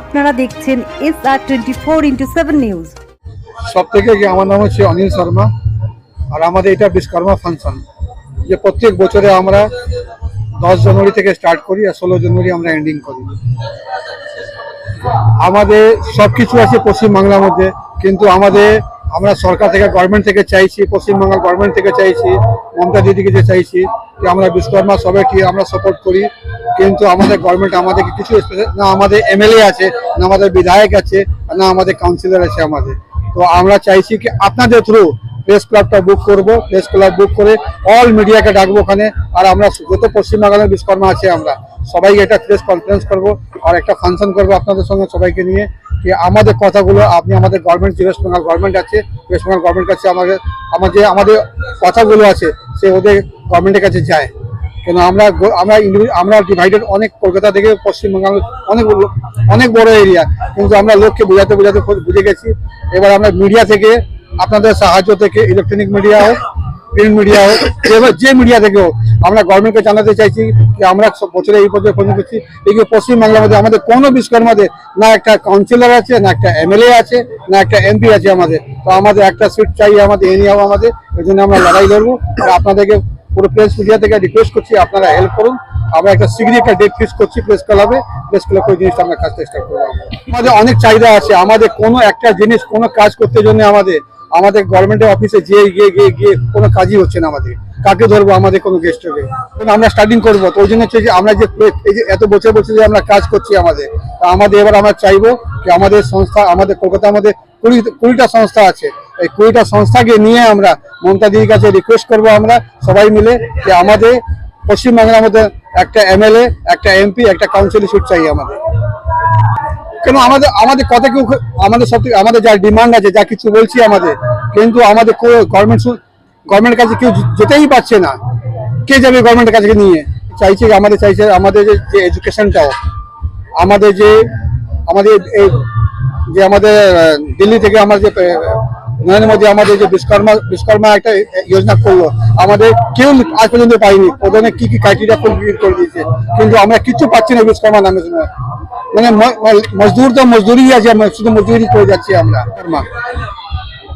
আপনারা দেখছেন S R twenty four into seven news সব থেকে কি আমার নাম হচ্ছে অনিল শর্মা, আর আমাদের এটা বিশ্বকর্মা ফাংশন, যে প্রত্যেক বছরে আমরা দশ জানুয়ারি থেকে স্টার্ট করি আর ষোলো জানুয়ারি আমরা এন্ডিং করি। আমাদের সব কিছু আছে পশ্চিমবাংলার মধ্যে, কিন্তু আমাদের, আমরা সরকার থেকে গভর্নমেন্ট থেকে চাইছি পশ্চিমবাংলার গভর্নমেন্ট থেকে চাইছি, মমতা দিদিকে যে চাইছি, যে আমরা বিশ্বকর্মা সবাইকে আমরা সাপোর্ট করি। কিন্তু আমাদের গভর্নমেন্ট আমাদেরকে কিছু না আমাদের এমএলএ আছে, না আমাদের বিধায়ক আছে, না আমাদের কাউন্সিলর আছে আমাদের। তো আমরা চাইছি কি আপনাদের থ্রু প্রেস ক্লাবটা বুক করব প্রেস ক্লাব বুক করে অল মিডিয়াকে ডাকবো ওখানে, আর আমরা যত পশ্চিমবাংলার বিশ্বকর্মা আছে আমরা সবাইকে একটা প্রেস কনফারেন্স করব, আর একটা ফাংশন করব আপনাদের সঙ্গে সবাইকে নিয়ে, কি আমাদের কথাগুলো আপনি আমাদের গভর্নমেন্ট যে ওয়েস্ট বেঙ্গল গভর্নমেন্ট আছে ওয়েস্ট বেঙ্গল গভর্নমেন্ট কাছে আমাদের, আমার যে আমাদের কথাগুলো আছে, সে ওদের গভর্নমেন্টের কাছে যায়। কেন আমরা আমরা আমরা ডিভাইডেড অনেক কলকাতা থেকে পশ্চিমবঙ্গ অনেক অনেক বড় এরিয়া কিন্তু আমরা লোককে বোঝাতে বোঝাতে বুঝে গেছি। এবার আমরা মিডিয়া থেকে, আপনাদের সাহায্য থেকে ইলেকট্রনিক মিডিয়া হোক প্রিন্ট মিডিয়া হোক, এবার যে মিডিয়া থেকে হোক, আমরা গভর্নমেন্টকে জানাতে চাইছি যে আমরা বছরে এই বছর ফোন করছি এই যে পশ্চিমবাংলার মধ্যে আমাদের কোনো বিস্কার মধ্যে না একটা কাউন্সিলর আছে, না একটা এমএলএ আছে, না একটা এমপি আছে আমাদের। তো আমাদের একটা সিট চাই আমাদের এ নিয়ে আমাদের। এই জন্য আমরা লড়াই লড়বো। আর আপনাদেরকে পুরো প্রেস মিডিয়া থেকে রিকোয়েস্ট করছি, আপনারা হেল্প করুন। আমরা একটা শীঘ্রই একটা ডেট ফিক্স করছি প্রেস ক্লাবে প্রেস ক্লাব ওই জিনিসটা আমরা কাজ চেষ্টা করব। আমাদের অনেক চাহিদা আছে। আমাদের কোনো একটা জিনিস, কোনো কাজ করতে জন্য আমাদের আমাদের গভর্নমেন্টের অফিসে যেয়ে, গিয়ে গিয়ে গিয়ে কোনো কাজই হচ্ছে না আমাদের। কাকে ধরবো আমাদের কোনো গেস্টকে আমরা স্টার্টিং করব। তো ওই জন্য হচ্ছে যে আমরা যে এই যে এত বছর বছর যে আমরা কাজ করছি আমাদের আমাদের এবার আমরা চাইব যে আমাদের সংস্থা, আমাদের কলকাতা, আমাদের কুড়ি, কুড়িটা সংস্থা আছে। এই কুড়িটা সংস্থাকে নিয়ে আমরা মমতা দিদির কাছে রিকোয়েস্ট করব আমরা সবাই মিলে যে আমাদের পশ্চিমবাংলার মধ্যে একটা এমএলএ, একটা এমপি, একটা কাউন্সিল সিট চাই আমাদের। কেন আমাদের আমাদের কথা কেউ আমাদের সব আমাদের যা ডিমান্ড আছে, যা কিছু বলছি আমাদের, কিন্তু আমাদের গভর্নমেন্ট গভর্নমেন্টের কাছে কেউ যেতেই পারছে না। কে যাবে গভর্নমেন্টের কাছে নিয়ে? চাইছে আমাদের চাইছে আমাদের যে- এডুকেশনটাও আমাদের যে আমাদের এই যে আমাদের দিল্লি থেকে আমার যে নরেন্দ্র মোদী আমাদের যে বিশ্বকর্মা বিশ্বকর্মা একটা যোজনা করল, আমাদের কেউ আজ পর্যন্ত পাইনি। ওখানে কি কি ক্রাইটেরিয়া ফুলফিল করে দিয়েছে। কিন্তু আমরা কিছু পাচ্ছি না বিশ্বকর্মা নামে শুনে মানে মজদুর তো মজদুরি আছে শুধু মজদুরি করে যাচ্ছি আমরা।